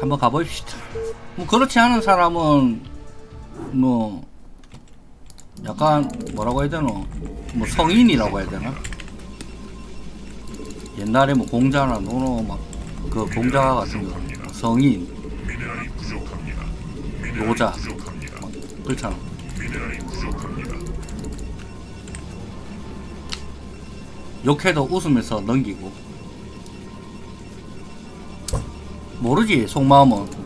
한번 가봅시다. 뭐 그렇지 않은 사람은 뭐 약간 뭐라고 해야 되나 뭐 성인이라고 해야 되나 옛날에 뭐 공자나 노노 막그 공자 같은 거 성인 노자. 막 그렇잖아. 욕해도 웃으면서 넘기고 모르지 속마음은.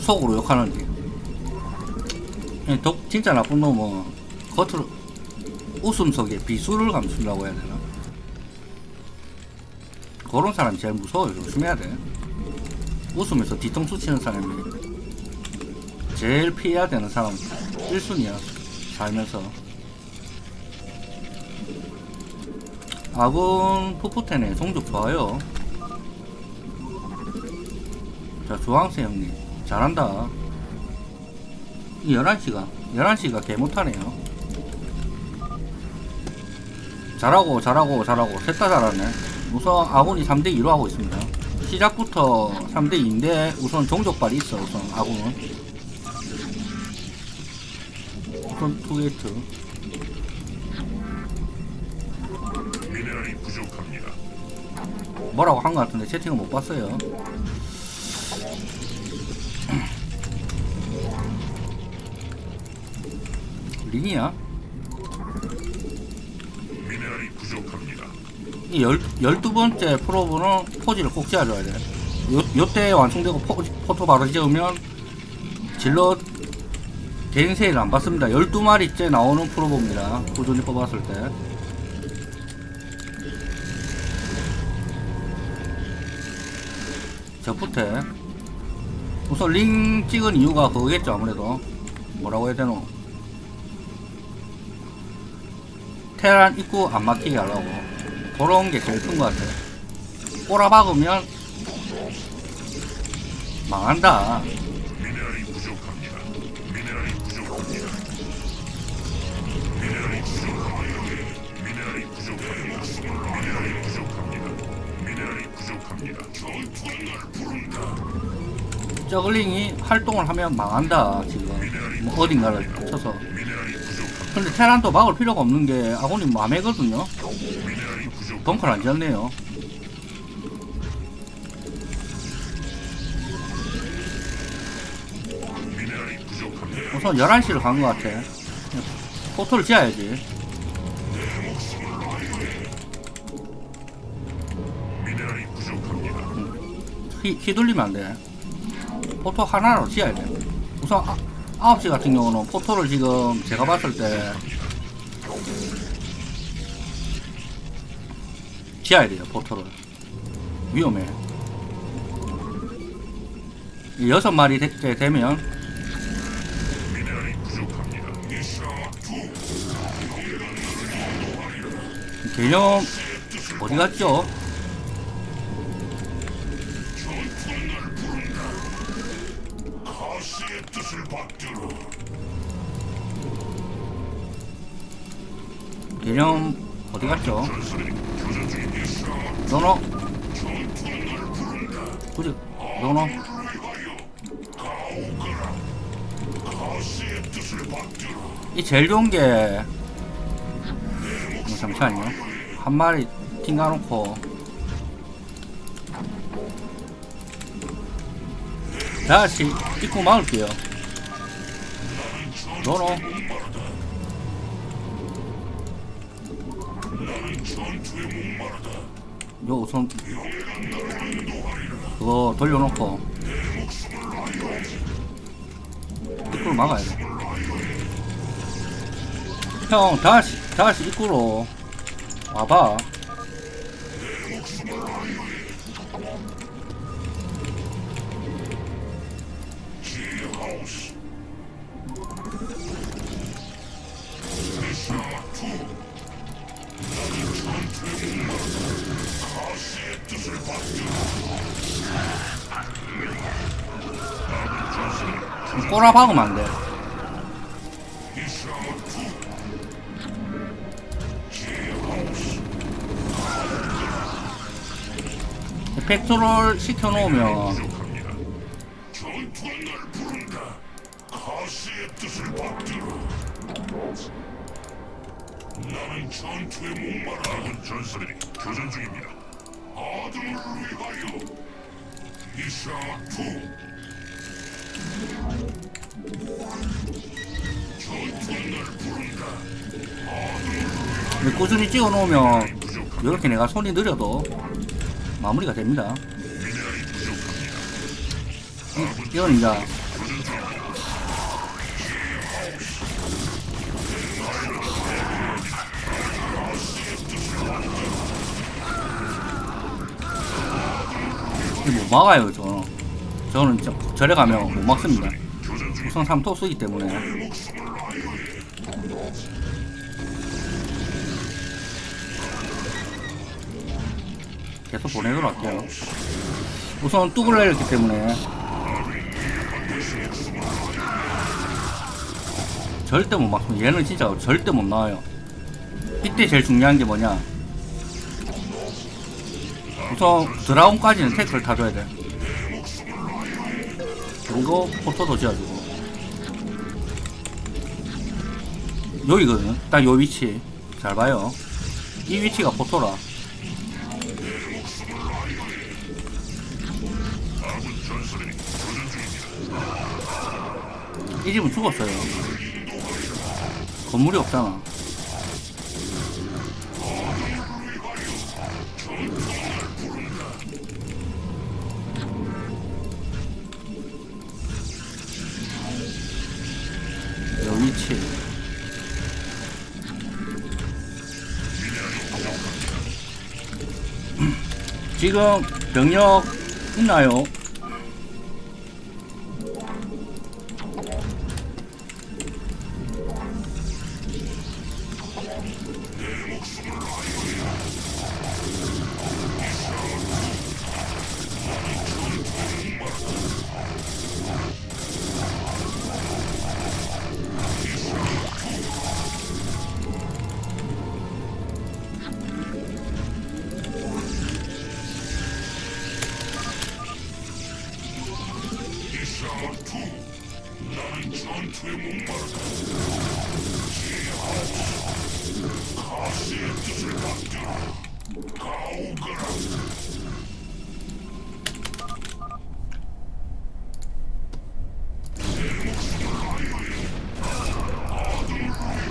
속으로 욕하는지. 이 독- 진짜 나쁜 놈은 겉으로 웃음 속에 비수를 감춘다고 해야 되나? 그런 사람이 제일 무서워요. 조심해야 돼. 웃으면서 뒤통수 치는 사람이 제일 피해야 되는 사람 1순위야 살면서. 아군 푸푸텐의 성적 좋아요. 자, 주황색 형님. 잘한다. 이 11시가, 11시가 개 못하네요. 잘하고, 잘하고, 잘하고. 셋 다 잘하네. 우선 아군이 3대2로 하고 있습니다. 시작부터 3대2인데, 우선 종족발이 있어, 우선 아군은. 우선 투게이트. 미네랄이 부족합니다. 뭐라고 한 것 같은데 채팅을 못 봤어요. 링이야? 미네랄이 부족합니다. 이 열, 12번째 프로브는 포지를 꼭 지어줘야 돼. 요, 요때 완성되고 포, 포토 바로 지으면 질러 개인 세일 안 받습니다. 12마리째 나오는 프로브입니다. 꾸준히 뽑았을 때. 저부터 우선 링 찍은 이유가 그거겠죠 아무래도 뭐라고 해야 되노 테란 입구 안 막히게 하려고 그런 게 제일 큰 것 같아 꼬라박으면 망한다 미네랄이 부족합니다. 미네랄이 부족합니다. 미네랄이 부족합니다. 미네랄이 부족합니다. 미네랄이 부족합니다. 미네랄이 부족합니다. 전투는 날 부른다. 저글링이 활동을 하면 망한다 지금 뭐 어딘가를 쳐서 근데 테란도 막을 필요가 없는 게 아군이 맘에거든요. 안 미네랄이 부족합니다. 우선 11시를 간 것 같아. 포토를 지어야지. 휘, 휘둘리면 안 돼. 포토 하나로 지어야 돼. 우선 아, 9시 같은 경우는 포토를 지금 제가 봤을 때 지어야 돼요 포토를 위험해 이 여섯 마리 되, 되- 되면. 개념 어디 갔죠? 굳이 받들어. 이 제일 좋은 게 어, 잠시만요. 한 마리 튕가놓고. 다시 입구 막을게요. 너너 요 우선 그거 돌려놓고 입구를 막아야 돼. 형 다시 다시 입구로 와봐 꼬라 박으면 안 돼 팩토를 시켜놓으면. 나는 전투에 목마르다. 아군 전사들이 교전 중입니다. 아들을 위하여 이샤 투. 근데 꾸준히 찍어 놓으면 이렇게 내가 손이 느려도 마무리가 됩니다. 이, 이건 이제 못 막아요, 저는. 저는 저, 절에 가면 못 막습니다. 우선 3토 쓰기 때문에. 계속 보내도록 할게요. 우선 뚝을 내렸기 때문에 절대 못 막습니다. 얘는 진짜 절대 못 나와요. 이때 제일 중요한 게 뭐냐? 우선 드라운까지는 태클을 타줘야 돼. 그리고 포토 도 지어주고. 여기거든. 딱 요 위치. 잘 봐요. 이 위치가 포토라. 이 집은 죽었어요. 건물이 없잖아. 지금 병력 있나요?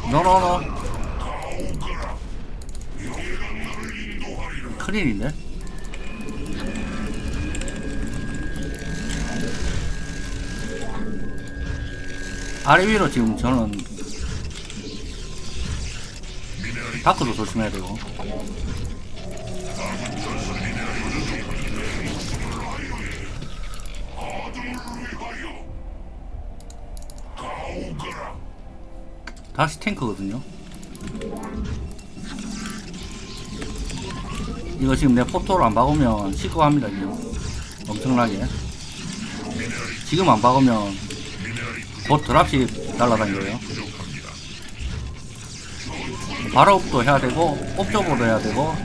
노노노. 큰일인데? 아래 위로 지금 저는 다크도 조심해야 되고. 다시 탱크거든요. 이거 지금 내 포토를 안 박으면 시끄합니다 지금. 엄청나게. 지금 안 박으면 곧 드랍십 날라다녀요. 발업도 해야 되고 옵저버도 해야 되고.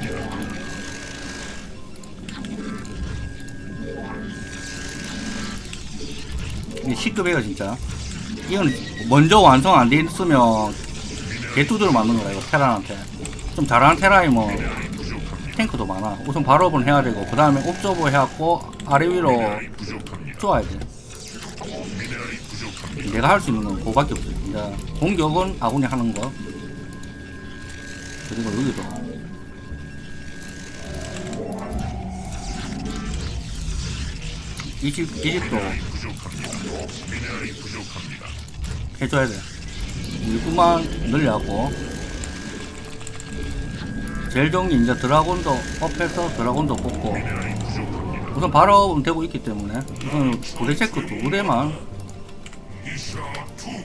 이게 시급해요 진짜. 이건 먼저 완성 안 돼 있으면 개투들을 맞는 거라 이거 테란한테. 좀 잘하는 테라이면 탱크도 많아. 우선 발업은 해야 되고 그 다음에 옵저버 해갖고 아래 위로 쪼아야 돼 내가 할 수 있는 건 그거밖에 없어요 이제 공격은 아군이 하는 거 그리고 여기도 이 집, 이 집도 해줘야 돼. 일구만 늘려갖고. 게 이제 드라곤도 업해서 드라곤도 뽑고. 우선 발업은 되고 있기 때문에. 우선 부대 체크 두 부대만.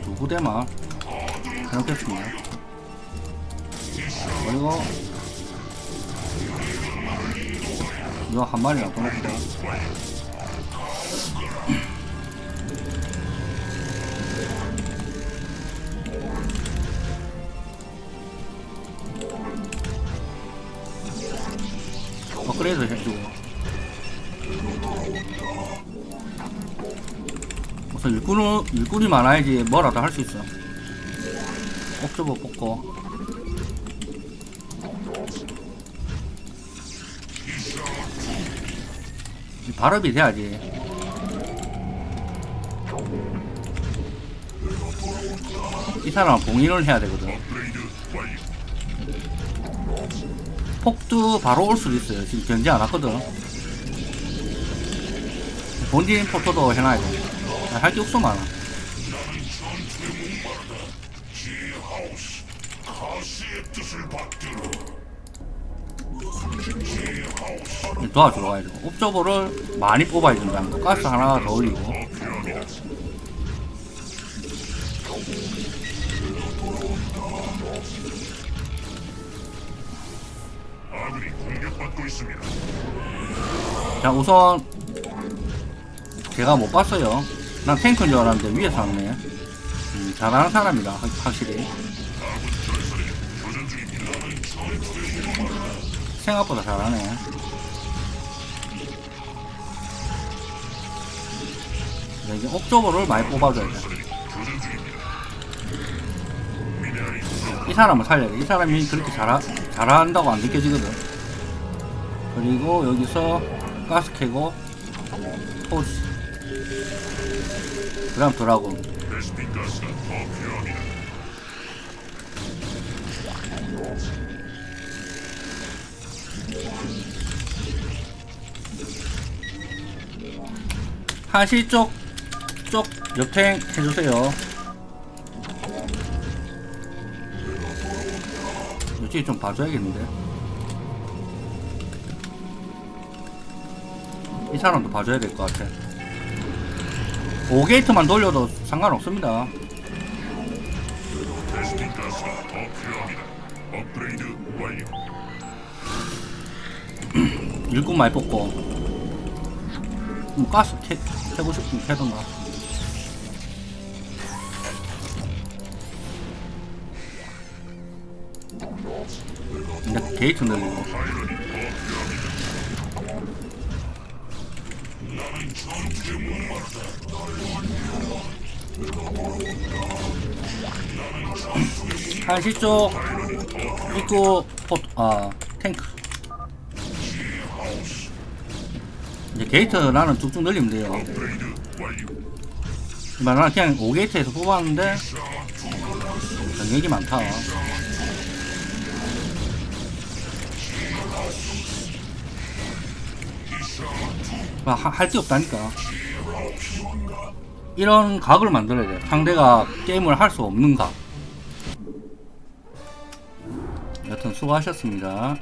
두 부대만. 해놓겠습니다. 그리고. 이거 한 마리 놔둬놓고. 업그레이드 해주고 저 일꾼은, 일꾼이 많아야지 뭐라도 할 수 있어. 옥저버 뽑고. 이 발업이 돼야지. 이 사람은 봉인을 해야 되거든. 폭도 바로 올 수도 있어요. 지금 견제 안 왔거든. 본진 포토도 해놔야 돼. 할 게 없어 많아. 도와주러 가야 되고. 옵저버를 많이 뽑아야 된다. 가스 하나 더 올리고. 자, 우선 제가 못 봤어요. 난 탱크인 줄 알았는데 위에서 왔네. 음, 잘하는 사람이다, 확- 확실히. 생각보다 잘하네. 네, 이제 옥저버를 많이 뽑아줘야 돼. 이 사람을 살려야 돼. 이 사람이 그렇게 잘하, 잘한다고 안 느껴지거든. 그리고 여기서 가스 캐고 포지. 그 필요합니다. 한시 쪽, 쪽 옆탱 해주세요. 이쪽에 좀 봐줘야겠는데. 이 사람도 봐줘야 될 것 같아. 5게이트만 돌려도 상관없습니다. 완료. 일꾼 많이 뽑고. 뭐 가스 캐, 캐고 싶으면 캐던가. 근데 게이트 늘리고. 한시 쪽 입구 포, 아 탱크 이제 게이트 나는 쭉쭉 늘리면 돼요. 이만 나는 그냥 5게이트에서 뽑았는데 병력이 많다 할 게 없다니까. 이런 각을 만들어야 돼. 상대가 게임을 할 수 없는 각. 여튼 수고하셨습니다